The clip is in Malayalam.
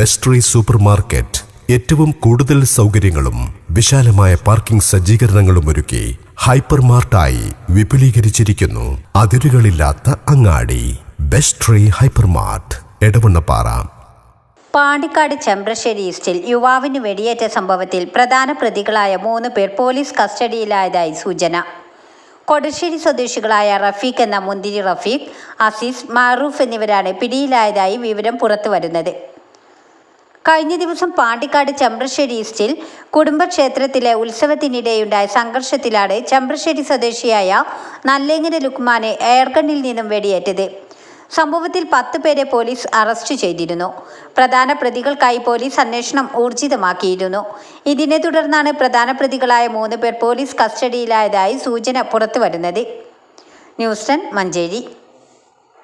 ബെസ്റ്റ് റീ സൂപ്പർ മാർക്കറ്റ് ഏറ്റവും കൂടുതൽ സൗകര്യങ്ങളും വിശാലമായ പാർക്കിംഗ് സജ്ജീകരണങ്ങളും ഒരുക്കി ഹൈപ്പർ മാർട്ടായി വിപുലീകരിച്ചിരിക്കുന്നു. അതിരുകളില്ലാത്ത അങ്ങാടി. ബെസ്ട്രി ട്രീ ഹൈപ്പർ മാർട്ട് എടവണ്ണപ്പാറ. പാണ്ടിക്കാട് ചെമ്പ്രശ്ശേരി ഈസ്റ്റിൽ യുവാവിന് വെടിയേറ്റ സംഭവത്തിൽ പ്രധാന പ്രതികളായ മൂന്ന് പേർ പോലീസ് കസ്റ്റഡിയിലായതായി സൂചന. കൊടശ്ശേരി സ്വദേശികളായ റഫീഖ് എന്ന മുന്തിരി റഫീഖ് അസീസ് മാറൂഫ് എന്നിവരാണ് പിടിയിലായതായി വിവരം പുറത്തുവരുന്നത്. കഴിഞ്ഞ ദിവസം പാണ്ടിക്കാട് ചെമ്പ്രശ്ശേരി ഈസ്റ്റിൽ കുടുംബക്ഷേത്രത്തിലെ ഉത്സവത്തിനിടെയുണ്ടായ സംഘർഷത്തിലാണ് ചെമ്പ്രശ്ശേരി സ്വദേശിയായ നല്ലേങ്ങര ലുക്മാനെ എയർഗണ്ണിൽ നിന്നും വെടിയേറ്റത്. സംഭവത്തിൽ പത്ത് പേരെ പോലീസ് അറസ്റ്റ് ചെയ്തിരുന്നു. പ്രധാന പ്രതികൾക്കായി പോലീസ് അന്വേഷണം ഊർജിതമാക്കിയിരുന്നു. ഇതിനെ തുടർന്നാണ് പ്രധാന പ്രതികളായ മൂന്ന് പേർ പോലീസ് കസ്റ്റഡിയിലായതായി സൂചന പുറത്തുവരുന്നത്. ന്യൂസ് മഞ്ചേരി.